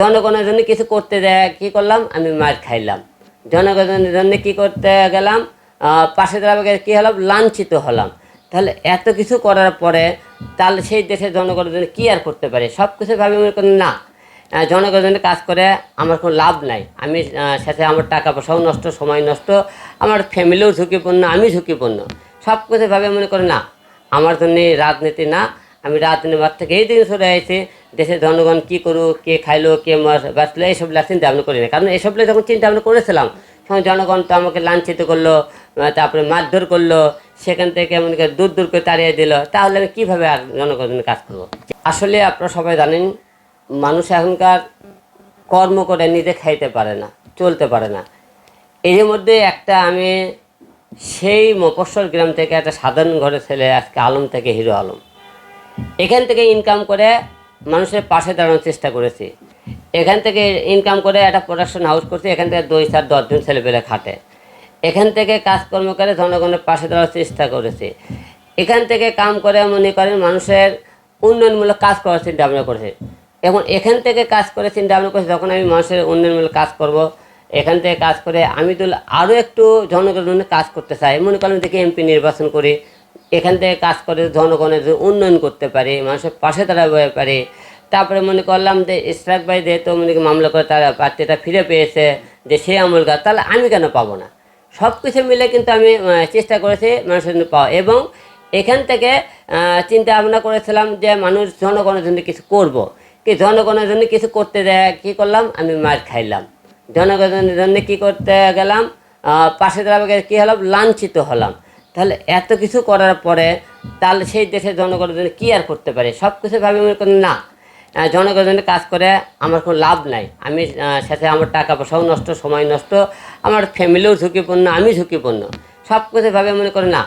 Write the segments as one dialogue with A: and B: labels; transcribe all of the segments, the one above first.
A: জনগণের জন্য কিছু করতে দেয় কি করলাম? আমি মার খাইলাম। জনগণের জন্য কি করতে গেলাম? পাশে দাঁড়াবে কি হলাম? লাঞ্ছিত হলাম। তাহলে এত কিছু করার পরে তাহলে সেই দেশের জনগণের জন্য কী আর করতে পারে? সব কিছু ভাবে মনে করেন, না। জনগণের জন্য কাজ করে আমার কোনো লাভ নাই। আমি সাথে আমার টাকা পয়সাও নষ্ট, সময় নষ্ট, আমার ফ্যামিলিও ঝুঁকিপূর্ণ, আমি ঝুঁকিপূর্ণ। সব কিছু ভাবে মনে করে না। আমার জন্য রাজনীতি না। আমি রাজনীতির থেকে এই দিন সরে আইছি। দেশের জনগণ কি করুক, কে খাইলো, কে বাঁচলো, এইসব চিন্তা ভাবনা করি না কারণ এইসব যখন চিন্তা ভাবনা করেছিলাম, তখন জনগণ তো আমাকে লাঞ্ছিত করল তারপরে মারধর করল, সেখান থেকে করে দূর দূর করে তাড়িয়ে দিল। তাহলে আমি কীভাবে আর জনগণের কাজ করব? আসলে আপনারা সবাই জানেন, মানুষ এখনকার কর্ম করে নিজে খাইতে পারে না, চলতে পারে না। এর মধ্যে একটা আমি সেই মফস্বল গ্রাম থেকে একটা সাধারণ ঘরের ছেলে, আজকে আলম থেকে হিরো আলম। এখান থেকে ইনকাম করে মানুষের পাশে দাঁড়ানোর চেষ্টা করেছি। এখান থেকে ইনকাম করে একটা প্রোডাকশন হাউস করছি, এখান থেকে দুই চার দশজন ছেলেপেলে খাটে। এখান থেকে কাজকর্ম করে জনগণের পাশে দাঁড়ানোর চেষ্টা করেছি। এখান থেকে কাম করে মনে করেন মানুষের উন্নয়নমূলক কাজ করার চিন্তা ভাবনা করেছে। এখন এখান থেকে কাজ করে চিন্তা ভাবনা করেছি, যখন আমি মানুষের উন্নয়নমূলক কাজ করব, এখান থেকে কাজ করে আমি তো আরও একটু জনগণের কাজ করতে চাই। মনে করেন দেখি এমপি নির্বাচন করি, এখান থেকে কাজ করে জনগণের উন্নয়ন করতে পারি, মানুষের পাশে দাঁড়াতে পারি তারপরে মনে করলাম যে ইশরাক ভাই যেহেতু মনে করি মামলা করে তারা প্রার্থীটা ফিরে পেয়েছে যে সে আমল গাছ তাহলে আমি কেন পাবো না? সব কিছু মিলে কিন্তু আমি চেষ্টা করেছি মানুষের জন্য পাওয়া। এবং এখান থেকে চিন্তা ভাবনা করেছিলাম যে মানুষ জনগণের জন্য কিছু করব। কি জনগণের জন্য কিছু করতে দেয়, কী করলাম? আমি মার খাইলাম। জনগণের জন্য কি করতে গেলাম? পাশে দাঁড়াবে কী হলাম? লাঞ্ছিত হলাম। তাহলে এত কিছু করার পরে তাহলে সেই দেশের জনগণের জন্য কী আর করতে পারে? সব কিছু ভাবে মনে করেন না। জনগণের কাজ করে, আমার কোনো লাভ নাই। আমি সাথে আমার টাকা পয়সাও নষ্ট, সময় নষ্ট, আমার ফ্যামিলিও ঝুঁকিপূর্ণ আমি ঝুঁকিপূর্ণ। সব কিছু ভাবে মনে করে না,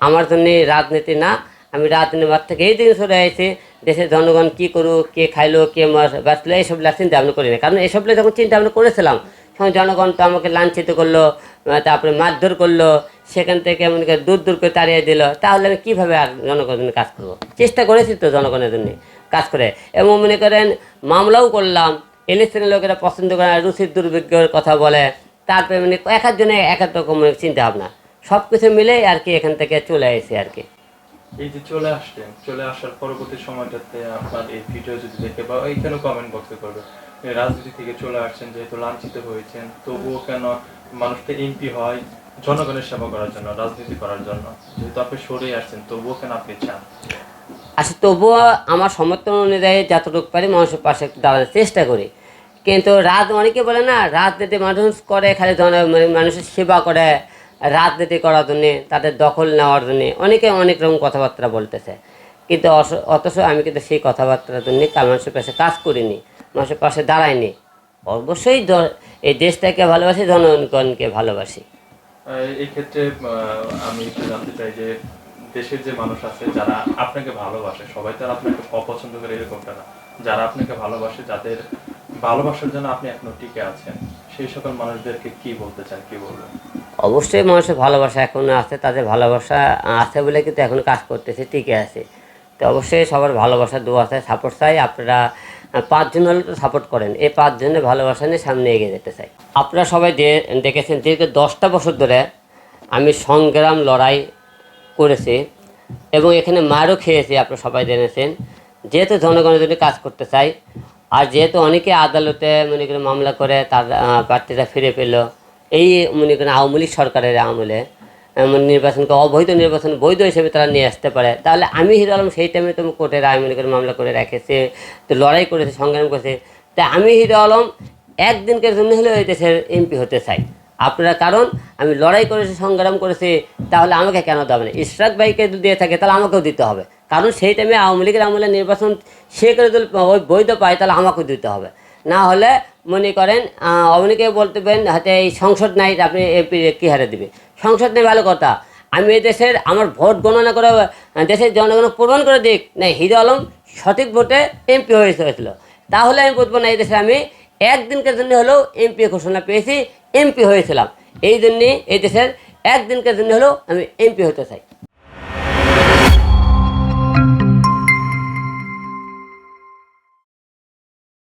A: আমার জন্য রাজনীতি না, আমি রাজনীতির থেকে এই দিন সরে আইছি দেশের জনগণ কী করুক, কে খাইলো, কে বাঁচলো এইসব চিন্তা ভাবনা করি না কারণ এইসব লা যখন চিন্তা ভাবনা করেছিলাম, তখন জনগণ তো আমাকে লাঞ্ছিত করল তারপরে মারধর করল, সেখান থেকে মনে করে দূর দূর করে তাড়িয়ে দিল, তাহলে আমি কীভাবে আর জনগণের কাজ করব? চেষ্টা করেছি তো জনগণের জন্য। কাজ করে। এবং মনে করেন মামলাও করলাম। ইলেকশনের লোকেরা পছন্দ করে না, রুচির দুর্ভিজ্ঞের কথা বলে। তারপরে মানে এক একজনে এক এক রকম চিন্তা ভাবনা সব কিছু মিলেই আর কি এখান থেকে চলে এসেছি আর কি।
B: এই যে চলে আসলেন চলে আসার পরবর্তী সময়টাতে আপনার এই ভিডিও যদি দেখে বা কমেন্ট বক্সে করবে রাজনীতি থেকে চলে আসছেন যেহেতু লাঞ্ছিত হয়েছেন তবুও কেন মানুষ তো এমপি হয় জনগণের সেবা করার জন্য রাজনীতি করার জন্য। যেহেতু আপনি সরে আসছেন তবুও কেন আপনি চান?
A: আচ্ছা তবুও আমার সমর্থন অনুযায়ী যতটুকু পারি মানুষের পাশে দাঁড়ানোর চেষ্টা করি। কিন্তু রাত অনেকে বলে না রাজনীতি মানুষ করে, খালি জন মানে মানুষের সেবা করে রাজনীতি করার জন্যে, তাদের দখল নেওয়ার জন্যে, অনেকে অনেক রকম কথাবার্তা বলতেছে। কিন্তু অথচ আমি কিন্তু সেই কথাবার্তার জন্য কাল মানুষের পাশে কাজ করিনি, মানুষের পাশে দাঁড়াইনি। অবশ্যই এই দেশটাকে ভালোবাসি, জনগণকে ভালোবাসি।
B: এই ক্ষেত্রে আমি একটু জানতে চাই যে দেশের যে মানুষ আছে, যারা আপনাকে ভালোবাসে, সবাই তো আপনাকে অপছন্দ করে এরকমটা না। যারা আপনাকে ভালোবাসে, যাদের ভালোবাসার জন্য আপনি এখনও টিকে আছেন, সেই সকল মানুষদেরকে কি বলতে চান, কি বলবেন?
A: অবশ্যই মানুষের ভালোবাসা এখন আছে, তাদের ভালোবাসা আছে বলে কিন্তু এখন কাজ করতেছে, টিকে আছে। তো অবশ্যই সবার ভালোবাসা, দোয়া আছে সাপোর্ট চাই। আপনারা পাঁচজন হলে তো সাপোর্ট করেন। এই পাঁচজনের ভালোবাসা নিয়ে সামনে এগিয়ে যেতে চাই। আপনারা সবাই দেখেছেন, দীর্ঘ দশটা বছর ধরে আমি সংগ্রাম, লড়াই করেছি এবং এখানে মারও খেয়েছি, আপনারা সবাই জেনেছেন। যেহেতু জনগণের জন্য কাজ করতে চাই আর যেহেতু অনেকে আদালতে মনে করেন মামলা করে, তার প্রার্থীরা ফিরে পেল, এই মনে করেন আওয়ামী লীগ সরকারের আমলে এমন নির্বাচনকে অবৈধ নির্বাচন, বৈধ হিসেবে তারা নিয়ে আসতে পারে। তাহলে আমি হিরো আলম সেই টাইমে তো কোর্টে রায় মনে করে মামলা করে রেখেছে, তো লড়াই করেছে, সংগ্রাম করেছে। তাই আমি হিরো আলম একদিনকার জন্য হলেও এই দেশের এমপি হতে চাই। আপনারা কারণ, আমি লড়াই করেছি, সংগ্রাম করেছি, তাহলে আমাকে কেন দেবে না? ইশরাক ভাইকে যদি দিয়ে থাকে, তাহলে আমাকেও দিতে হবে। কারণ সেই টাইমে আওয়ামী লীগের আমলে নির্বাচন সে করে যদি ওই বৈধ পায়, তাহলে আমাকেও দিতে হবে। না হলে মনে করেন অনেকে বলতে পারেন, হাতে এই সংসদ নাই, আপনি এমপি কী হারে দিবে? সংসদ নেই ভালো কথা। আমি এই দেশের, আমার ভোট গণনা করে, দেশের জনগণ প্রমাণ করে দিক। না, হিরো আলম সঠিক ভোটে এমপি হয়েছিল তাহলে আমি বলব না এই দেশে আমি একদিনকার জন্য হলেও এমপি ঘোষণা পেয়েছি এমপি হয়েছিলাম। এই জন্যে, এই দেশের একদিনকার জন্য হলেও আমি এমপি হতে চাই।